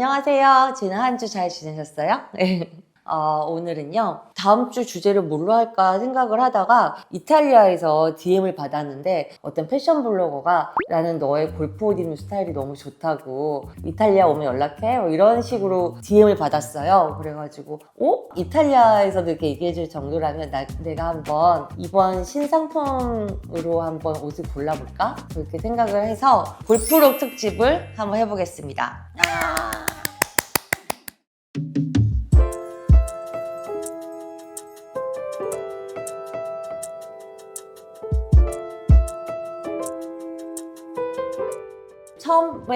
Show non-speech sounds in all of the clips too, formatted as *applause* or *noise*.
안녕하세요. 지난 한 주 잘 지내셨어요? *laughs* 네. 어, 오늘은요, 다음 주 주제를 뭘로 할까 생각을 하다가 이탈리아에서 DM을 받았는데 어떤 패션 블로거가 나는 너의 골프 옷 입는 스타일이 너무 좋다고 이탈리아 오면 연락해? 뭐 이런 식으로 DM을 받았어요. 그래가지고, 어? 이탈리아에서도 이렇게 얘기해줄 정도라면 나, 내가 한번 이번 신상품으로 한번 옷을 골라볼까? 그렇게 생각을 해서 골프룩 특집을 한번 해보겠습니다.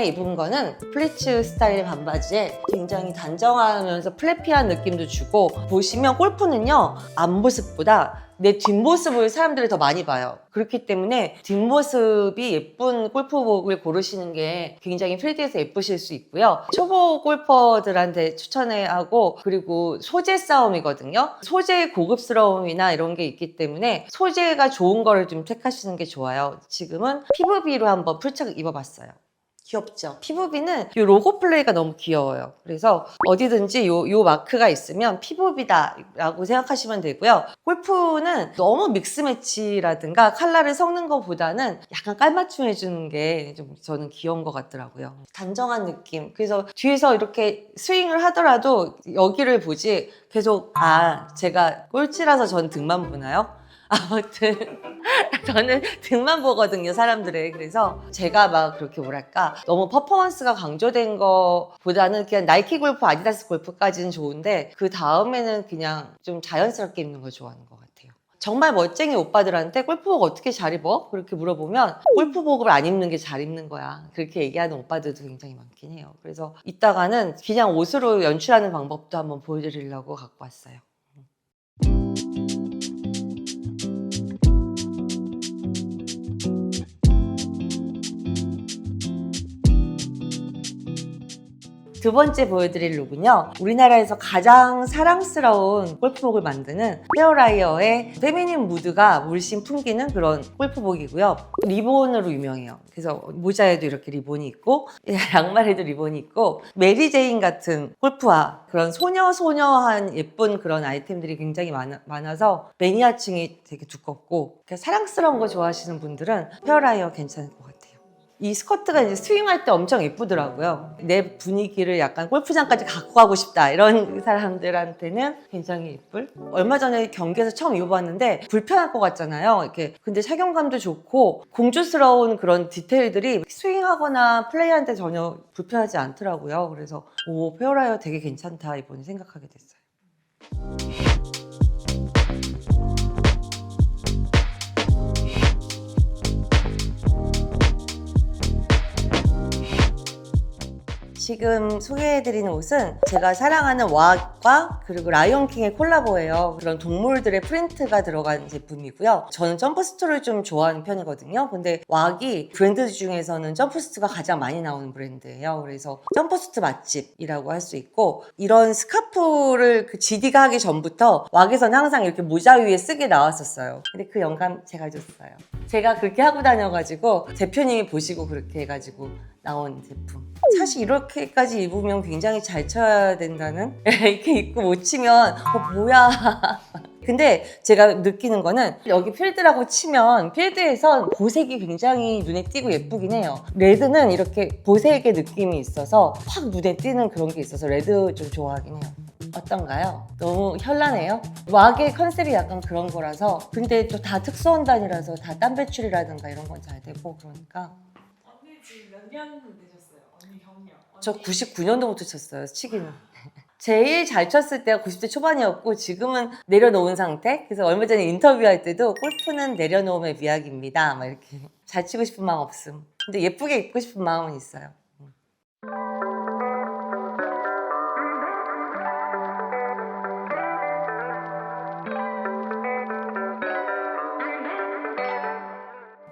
처음에 입은 거는 플리츠 스타일 반바지에 굉장히 단정하면서 플래피한 느낌도 주고 보시면 골프는요 앞모습보다 내 뒷모습을 사람들이 더 많이 봐요. 그렇기 때문에 뒷모습이 예쁜 골프복을 고르시는 게 굉장히 필드에서 예쁘실 수 있고요. 초보 골퍼들한테 추천해 하고 그리고 소재 싸움이거든요. 소재의 고급스러움이나 이런 게 있기 때문에 소재가 좋은 거를 좀 택하시는 게 좋아요. 지금은 피부비로 한번 풀착 입어봤어요. 귀엽죠? 피부비는 이 로고 플레이가 너무 귀여워요. 그래서 어디든지 요, 요 마크가 있으면 피부비다라고 생각하시면 되고요. 골프는 너무 믹스 매치라든가 컬러를 섞는 것보다는 약간 깔맞춤 해주는 게 좀 저는 귀여운 것 같더라고요. 단정한 느낌. 그래서 뒤에서 이렇게 스윙을 하더라도 여기를 보지 계속 아 제가 꼴찌라서 전 등만 보나요? 아무튼 *laughs* 저는 등만 보거든요 사람들의 그래서 제가 막 그렇게 뭐랄까 너무 퍼포먼스가 강조된 거보다는 그냥 나이키 골프 아디다스 골프까지는 좋은데 그 다음에는 그냥 좀 자연스럽게 입는 걸 좋아하는 것 같아요. 정말 멋쟁이 오빠들한테 골프복 어떻게 잘 입어? 그렇게 물어보면 골프복을 안 입는 게 잘 입는 거야. 그렇게 얘기하는 오빠들도 굉장히 많긴 해요. 그래서 이따가는 그냥 옷으로 연출하는 방법도 한번 보여드리려고 갖고 왔어요 두 번째 보여드릴 룩은요. 우리나라에서 가장 사랑스러운 골프복을 만드는 페어라이어의 페미닌 무드가 물씬 풍기는 그런 골프복이고요. 리본으로 유명해요. 그래서 모자에도 이렇게 리본이 있고 *laughs* 양말에도 리본이 있고 메리 제인 같은 골프화 그런 소녀 소녀한 예쁜 그런 아이템들이 굉장히 많아, 많아서 매니아층이 되게 두껍고 사랑스러운 거 좋아하시는 분들은 페어라이어 괜찮을 것 같아요. 이 스커트가 이제 스윙할 때 엄청 예쁘더라고요. 내 분위기를 약간 골프장까지 갖고 가고 싶다 이런 *laughs* 사람들한테는 굉장히 예쁠. 얼마 전에 경기에서 처음 입어봤는데 불편할 것 같잖아요. 이렇게 근데 착용감도 좋고 공주스러운 그런 디테일들이 스윙하거나 플레이할 때 전혀 불편하지 않더라고요. 그래서 오 페어라이어 되게 괜찮다 이번에 생각하게 됐어요. 지금 소개해드리는 옷은 제가 사랑하는 왁과 그리고 라이온킹의 콜라보예요. 그런 동물들의 프린트가 들어간 제품이고요. 저는 점프스트를 좀 좋아하는 편이거든요. 근데 왁이 브랜드 중에서는 점프스트가 가장 많이 나오는 브랜드예요. 그래서 점프스트 맛집이라고 할 수 있고 이런 스카프를 그 GD가 하기 전부터 왁에서는 항상 이렇게 모자 위에 쓰게 나왔었어요. 근데 그 영감 제가 줬어요. 제가 그렇게 하고 다녀가지고 대표님이 보시고 그렇게 해가지고 나온 제품. 사실 이렇게까지 입으면 굉장히 잘 쳐야 된다는? *laughs* 이렇게 입고 못 치면, 어, 뭐야. *laughs* 근데 제가 느끼는 거는 여기 필드라고 치면 필드에선 보색이 굉장히 눈에 띄고 예쁘긴 해요. 레드는 이렇게 보색의 느낌이 있어서 확 눈에 띄는 그런 게 있어서 레드 좀 좋아하긴 해요. 어떤가요? 너무 현란해요? 왁의 컨셉이 약간 그런 거라서 근데 또 다 특수원단이라서 다 땀 배출이라든가 이런 건 잘 되고 그러니까 지금 몇 년 되셨어요? 언니 경력. 저 99년도부터 쳤어요, 치기는. *laughs* 제일 잘 쳤을 때가 90대 초반이었고 지금은 내려놓은 상태. 그래서 얼마 전에 인터뷰할 때도 골프는 내려놓음의 미학입니다. 막 이렇게 잘 치고 싶은 마음 없음. 근데 예쁘게 입고 싶은 마음은 있어요.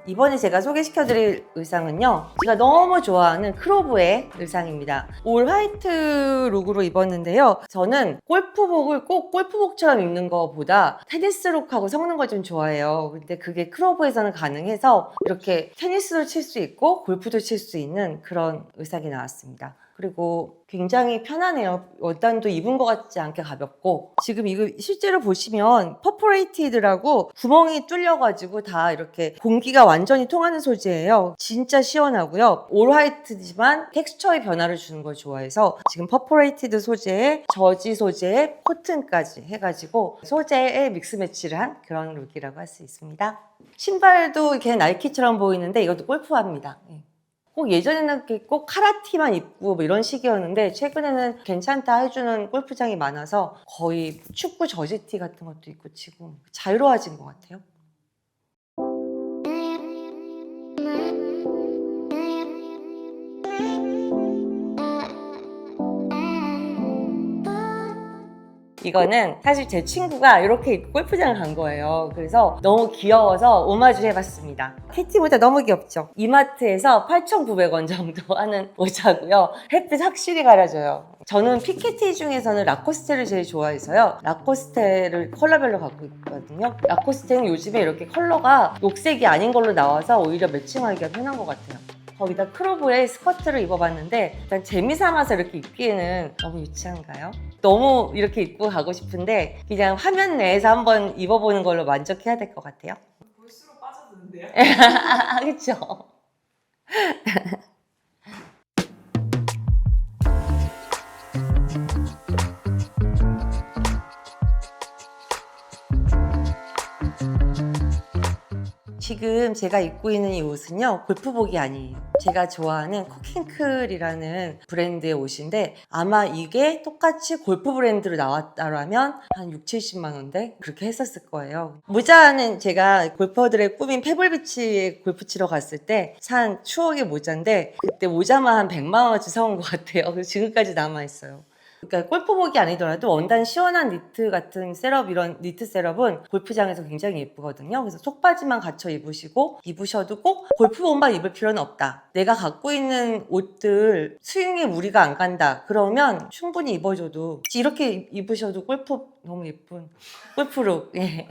이번에 제가 소개시켜드릴 의상은요. 제가 너무 좋아하는 크로브의 의상입니다. 올 화이트 룩으로 입었는데요. 저는 골프복을 꼭 골프복처럼 입는 것보다 테니스룩하고 섞는 걸 좀 좋아해요. 근데 그게 크로브에서는 가능해서 이렇게 테니스도 칠 수 있고 골프도 칠 수 있는 그런 의상이 나왔습니다. 그리고 굉장히 편하네요. 원단도 입은 것 같지 않게 가볍고 지금 이거 실제로 보시면 퍼포레이티드라고 구멍이 뚫려가지고 다 이렇게 공기가 완전히 통하는 소재예요. 진짜 시원하고요. 올 화이트지만 텍스처의 변화를 주는 걸 좋아해서 지금 퍼포레이티드 소재에 저지 소재에 코튼까지 해가지고 소재에 믹스 매치를 한 그런 룩이라고 할 수 있습니다. 신발도 이렇게 나이키처럼 보이는데 이것도 골프화입니다. 예. 꼭 예전에는 꼭 카라티만 입고 뭐 이런 식이었는데 최근에는 괜찮다 해주는 골프장이 많아서 거의 축구 저지티 같은 것도 입고 치고 자유로워진 것 같아요. 이거는 사실 제 친구가 이렇게 입고 골프장을 간 거예요. 그래서 너무 귀여워서 오마주 해봤습니다. 모자 너무 귀엽죠? 이마트에서 8,900원 정도 *laughs* 하는 모자고요. 햇빛 확실히 가려져요. 저는 피케티 중에서는 라코스테를 제일 좋아해서요. 라코스테를 컬러별로 갖고 있거든요. 라코스테는 요즘에 이렇게 컬러가 녹색이 아닌 걸로 나와서 오히려 매칭하기가 편한 것 같아요. 거기다 크로브에 스커트를 입어봤는데 일단 재미삼아서 이렇게 입기에는 너무 유치한가요? 너무 이렇게 입고 가고 싶은데 그냥 화면 내에서 한번 입어보는 걸로 만족해야 될 것 같아요. 볼수록 빠져드는데요. *laughs* 그렇죠. *laughs* 지금 제가 입고 있는 이 옷은요 골프복이 아니에요. 제가 좋아하는 코킹클이라는 브랜드의 옷인데 아마 이게 똑같이 골프 브랜드로 나왔다라면 한 6, 70만 원대? 그렇게 했었을 거예요. 모자는 제가 골퍼들의 꿈인 페블비치에 골프 치러 갔을 때 산 추억의 모자인데 그때 모자만 한 100만 원어치 사온 것 같아요. 지금까지 남아있어요 그러니까 골프복이 아니더라도 원단 시원한 니트 같은 셋업 이런 니트 셋업은 골프장에서 굉장히 예쁘거든요. 그래서 속바지만 갖춰 입으시고 입으셔도 꼭 골프복만 입을 필요는 없다. 내가 갖고 있는 옷들 스윙에 무리가 안 간다. 그러면 충분히 입어줘도 이렇게 입으셔도 골프 너무 예쁜 골프룩. 예.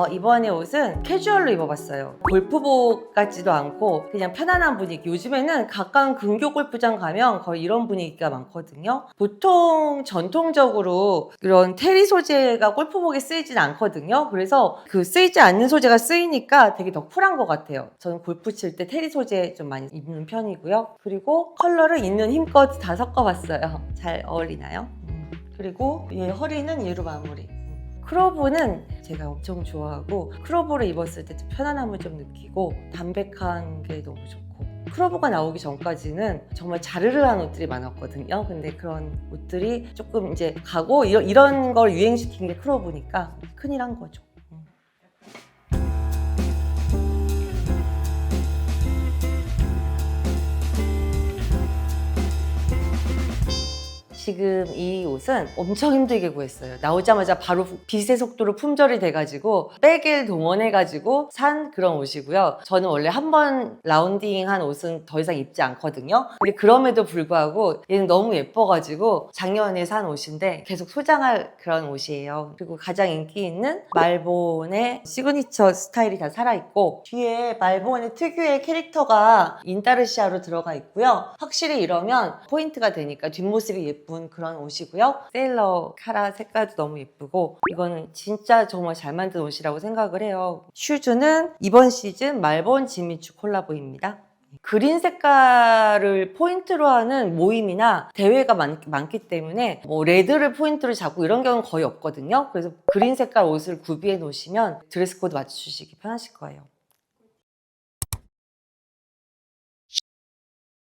어, 이번에 옷은 캐주얼로 입어봤어요. 골프복 같지도 않고 그냥 편안한 분위기. 요즘에는 가까운 근교 골프장 가면 거의 이런 분위기가 많거든요. 보통 전통적으로 이런 테리 소재가 골프복에 쓰이진 않거든요. 그래서 그 쓰이지 않는 소재가 쓰이니까 되게 더 쿨한 것 같아요. 저는 골프 칠 때 테리 소재 좀 많이 입는 편이고요. 그리고 컬러를 있는 힘껏 다 섞어봤어요. 잘 어울리나요? 음. 그리고 얘 허리는 얘로 마무리. 크로브는 제가 엄청 좋아하고 크로브를 입었을 때좀 편안함을 좀 느끼고 담백한 게 너무 좋고 크로브가 나오기 전까지는 정말 자르르한 옷들이 많았거든요. 근데 그런 옷들이 조금 이제 가고 이런, 이런 걸 유행시킨 게 크로브니까 큰일 한 거죠. 지금 이 옷은 엄청 힘들게 구했어요. 나오자마자 바로 빛의 속도로 품절이 돼가지고 백일 동원해가지고 산 그런 옷이고요. 저는 원래 한 번 라운딩한 옷은 더 이상 입지 않거든요. 근데 그럼에도 불구하고 얘는 너무 예뻐가지고 작년에 산 옷인데 계속 소장할 그런 옷이에요. 그리고 가장 인기 있는 말본의 시그니처 스타일이 다 살아있고 뒤에 말본의 특유의 캐릭터가 인타르시아로 들어가 있고요. 확실히 이러면 포인트가 되니까 뒷모습이 예쁜 그런 옷이고요. 세일러 카라 색깔도 너무 예쁘고 이거는 진짜 정말 잘 만든 옷이라고 생각을 해요. 슈즈는 이번 시즌 말본 지미추 콜라보입니다. 그린 색깔을 포인트로 하는 모임이나 대회가 많, 많기 때문에 뭐 레드를 포인트로 잡고 이런 경우는 거의 없거든요. 그래서 그린 색깔 옷을 구비해 놓으시면 드레스 코드 맞춰주시기 편하실 거예요.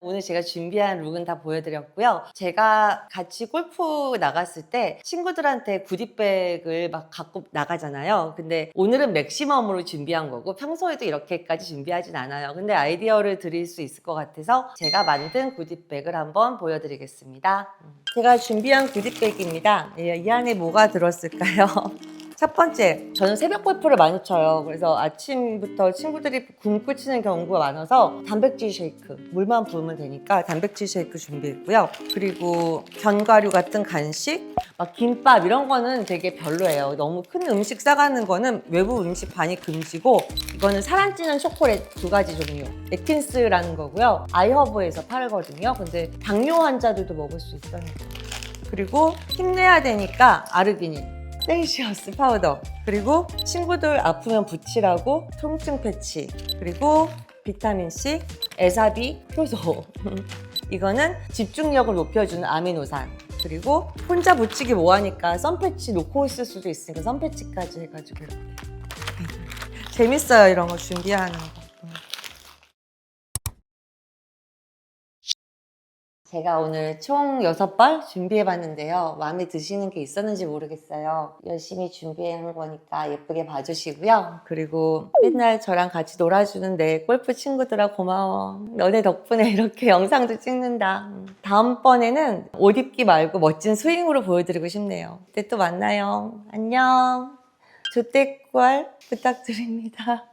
오늘 제가 준비한 룩은 다 보여드렸고요. 제가 같이 골프 나갔을 때 친구들한테 구디백을 막 갖고 나가잖아요. 근데 오늘은 맥시멈으로 준비한 거고 평소에도 이렇게까지 준비하진 않아요. 근데 아이디어를 드릴 수 있을 것 같아서 제가 만든 구디백을 한번 보여드리겠습니다. 제가 준비한 구디백입니다. 예, 이 안에 뭐가 들었을까요? *laughs* 첫 번째, 저는 새벽 골프를 많이 쳐요. 그래서 아침부터 친구들이 굶고 치는 경우가 많아서 단백질 쉐이크, 물만 부으면 되니까 단백질 쉐이크 준비했고요. 그리고 견과류 같은 간식, 막 김밥 이런 거는 되게 별로예요. 너무 큰 음식 싸가는 거는 외부 음식 반이 금지고 이거는 살안 찌는 초콜릿 두 가지 종류. 에틴스라는 거고요. 아이허브에서 팔거든요. 근데 당뇨 환자들도 먹을 수 있어요. 그리고 힘내야 되니까 아르기닌, 셀시어스 파우더, 그리고 친구들 아프면 붙이라고 통증 패치, 그리고 비타민 C, 에사비, 효소. *laughs* 이거는 집중력을 높여주는 아미노산. 그리고 혼자 붙이기 뭐하니까 썬패치 놓고 있을 수도 있으니까 썬패치까지 해가지고 이렇게. 재밌어요 이런 거 준비하는 거. 제가 오늘 총 6벌 준비해 봤는데요. 마음에 드시는 게 있었는지 모르겠어요. 열심히 준비한 거니까 예쁘게 봐주시고요. 그리고 맨날 저랑 같이 놀아주는 내 골프 친구들아 고마워. 너네 덕분에 *laughs* 이렇게 영상도 찍는다. 음. 다음번에는 옷 입기 말고 멋진 스윙으로 보여드리고 싶네요. 그때 또 만나요. 안녕. 조태꿀 부탁드립니다.